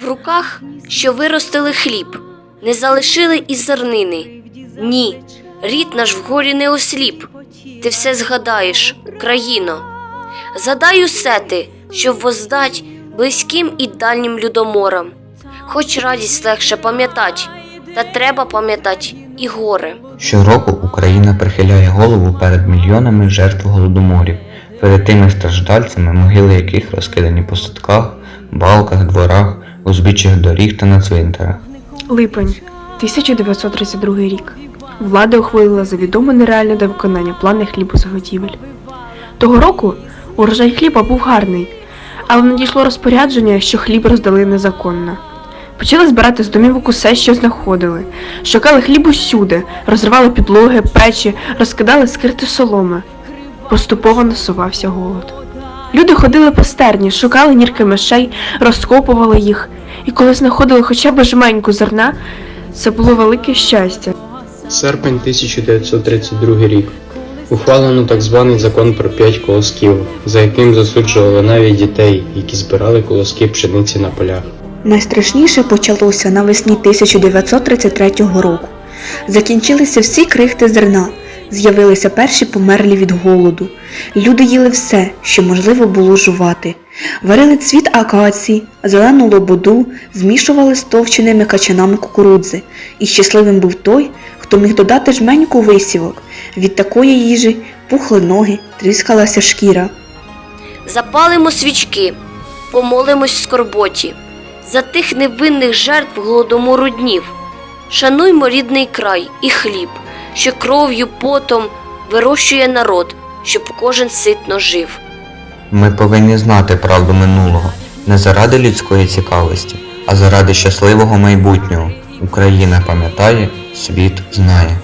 В руках, що виростили хліб, не залишили і зернини. Ні, рід наш вгорі не осліп. Ти все згадаєш, Україно. Задай усе ти, щоб воздать близьким і дальнім людоморам. Хоч радість легше пам'ятать, та треба пам'ятать і горе. Щороку Україна прихиляє голову перед мільйонами жертв голодоморів, перед тими страждальцями, могили яких розкидані по садках, балках, дворах, узбіччях доріг та на цвинтарах. Липень, 1932 рік. Влада ухвалила завідомо нереальне до виконання плани хлібозаготівель. Того року урожай хліба був гарний, але надійшло розпорядження, що хліб роздали незаконно. Почали збирати з домівок усе, що знаходили. Шукали хліб усюди, розривали підлоги, печі, розкидали скрити соломи. Поступово насувався голод. Люди ходили по стерні, шукали нірки мишей, розкопували їх, і коли знаходили хоча б жменьку зерна, це було велике щастя. Серпень 1932 рік. Ухвалено так званий закон про п'ять колосків, за яким засуджували навіть дітей, які збирали колоски пшениці на полях. Найстрашніше почалося навесні 1933 року. Закінчилися всі крихти зерна, з'явилися перші померлі від голоду. Люди їли все, що можливо було жувати. Варили цвіт акації, зелену лободу, змішували з товченими качанами кукурудзи. І щасливим був той, хто міг додати жменьку висівок. Від такої їжі пухли ноги, тріскалася шкіра. Запалимо свічки, помолимось в скорботі за тих невинних жертв голодомору днів. Шануймо рідний край і хліб, що кров'ю, потом вирощує народ, щоб кожен ситно жив. Ми повинні знати правду минулого не заради людської цікавості, а заради щасливого майбутнього. Україна пам'ятає, світ знає.